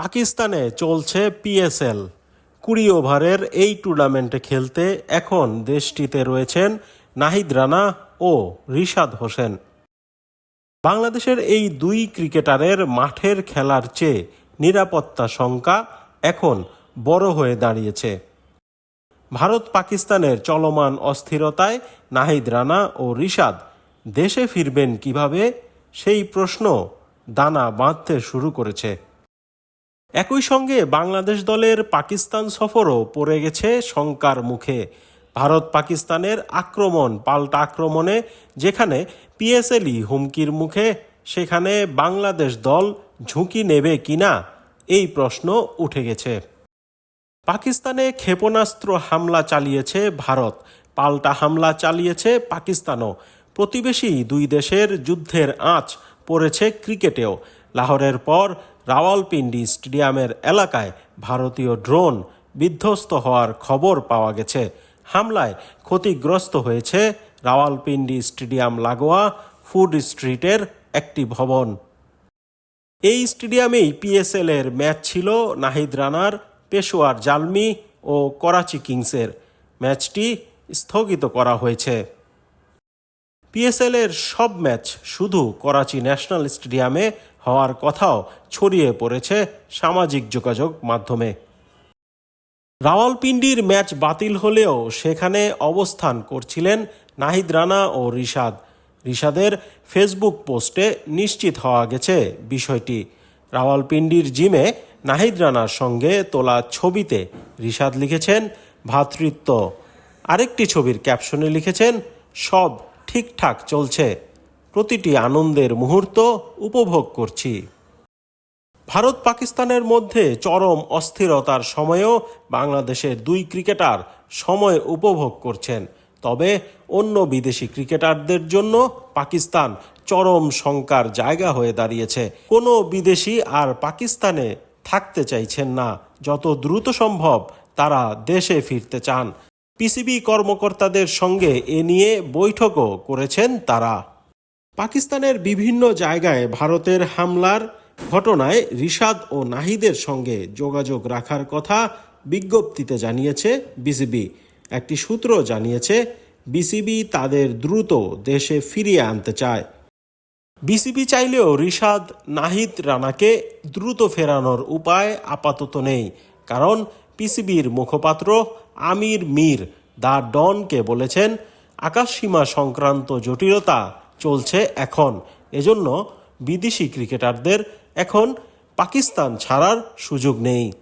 পাকিস্তানে চলছে পিএসএল কুড়ি ওভারের এই টুর্নামেন্টে খেলতে এখন দেশটিতে রয়েছেন নাহিদ রানা ও রিশাদ হোসেন। বাংলাদেশের এই দুই ক্রিকেটারের মাঠের খেলার চেয়ে নিরাপত্তা শঙ্কা এখন বড় হয়ে দাঁড়িয়েছে। ভারত পাকিস্তানের চলমান অস্থিরতায় নাহিদ রানা ও রিশাদ দেশে ফিরবেন কীভাবে, সেই প্রশ্ন দানা বাঁধতে শুরু করেছে। একই সঙ্গে বাংলাদেশ দলের পাকিস্তান সফরও পড়ে গেছে শঙ্কার মুখে। ভারত পাকিস্তানের আক্রমণ, পাল্টা আক্রমণে, যেখানে পিএসএলই হুমকির মুখে, সেখানে বাংলাদেশ দল ঝুঁকি নেবে কিনা, এই প্রশ্ন উঠে গেছে। পাকিস্তানে ক্ষেপণাস্ত্র হামলা চালিয়েছে ভারত, পাল্টা হামলা চালিয়েছে পাকিস্তানও। প্রতিবেশী দুই দেশের যুদ্ধের আঁচ পড়েছে ক্রিকেটেও। লাহোরের পর রাওয়ালপিন্ডি স্টেডিয়ামের এলাকায় ভারতীয় ড্রোন বিধ্বস্ত হওয়ার খবর পাওয়া গেছে। হামলায় ক্ষতিগ্রস্ত হয়েছে রাওয়ালপিন্ডি স্টেডিয়াম লাগোয়া ফুড স্ট্রিটের একটি ভবন। এই স্টেডিয়ামেই পিএসএল এর ম্যাচ ছিল নাহিদ রানার, পেশোয়ার জালমি ও করাচি কিংসের। ম্যাচটি স্থগিত করা হয়েছে। পিএসএল এর সব ম্যাচ শুধু করাচি ন্যাশনাল স্টেডিয়ামে হওয়ার কথাও ছড়িয়ে পড়েছে সামাজিক যোগাযোগ মাধ্যমে। রাওয়ালপিন্ডির ম্যাচ বাতিল হলেও সেখানে অবস্থান করছিলেন নাহিদ রানা ও রিশাদ। রিশাদের ফেসবুক পোস্টে নিশ্চিত হওয়া গেছে বিষয়টি। রাওয়ালপিন্ডির জিমে নাহিদ রানার সঙ্গে তোলা ছবিতে রিশাদ লিখেছেন ভ্রাতৃত্ব আরেকটি ছবির ক্যাপশনে লিখেছেন, সব ঠিকঠাক চলছে। প্রতিটি আনন্দের মুহূর্ত উপভোগ করছি। ভারত পাকিস্তানের মধ্যে চরম অস্থিরতার সময়েও বাংলাদেশের দুই ক্রিকেটার সময় উপভোগ করছেন। তবে অন্য বিদেশি ক্রিকেটারদের জন্য পাকিস্তান চরম শঙ্কার জায়গা হয়ে দাঁড়িয়েছে। কোনো বিদেশি আর পাকিস্তানে থাকতে চাইছেন না। যত দ্রুত সম্ভব তারা দেশে ফিরতে চান। পিসিবি কর্মকর্তাদের সঙ্গে এ নিয়ে বৈঠকও করেছেন তারা। পাকিস্তানের বিভিন্ন জায়গায় ভারতের হামলার ঘটনায় রিশাদ ও নাহিদের সঙ্গে যোগাযোগ রাখার কথা বিজ্ঞপ্তিতে জানিয়েছে বিসিবি। একটি সূত্র জানিয়েছে, বিসিবি তাদের দ্রুত দেশে ফিরিয়ে আনতে চায়। বিসিবি চাইলেও রিশাদ, নাহিদ রানাকে দ্রুত ফেরানোর উপায় আপাতত নেই, কারণ পিসিবির মুখপাত্র আমির মীর দা ডনকে বলেছেন, আকাশসীমা সংক্রান্ত জটিলতা চলছে এখন। এজন্য বিদেশি ক্রিকেটারদের এখন পাকিস্তান ছাড়ার সুযোগ নেই।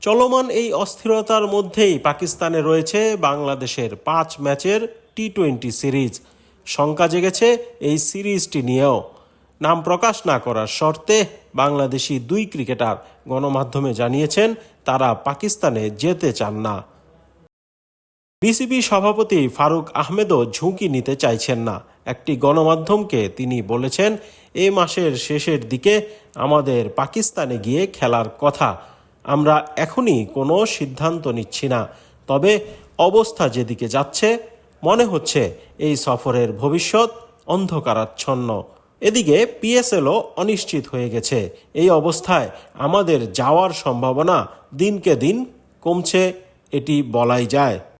চলমান এই অস্থিরতার মধ্যেই পাকিস্তানে রয়েছে বাংলাদেশের পাঁচ ম্যাচের টি টোয়েন্টি সিরিজ। শঙ্কা জেগেছে এই সিরিজটি নিয়েও। নাম প্রকাশ না করার শর্তে বাংলাদেশি দুই ক্রিকেটার গণমাধ্যমে জানিয়েছেন, তারা পাকিস্তানে যেতে চান না। বিসিবি সভাপতি ফারুক আহমেদও ঝুঁকি নিতে চাইছেন না। একটি গণমাধ্যমকে তিনি বলেছেন, এ মাসের শেষের দিকে আমাদের পাকিস্তানে গিয়ে খেলার কথা। আমরা এখনই কোনো সিদ্ধান্ত নিচ্ছি না। তবে অবস্থা যেদিকে যাচ্ছে, মনে হচ্ছে এই সফরের ভবিষ্যৎ অন্ধকারাচ্ছন্ন। এদিকে পিএসএলও অনিশ্চিত হয়ে গেছে। এই অবস্থায় আমাদের যাওয়ার সম্ভাবনা দিনকে দিন কমছে, এটি বলাই যায়।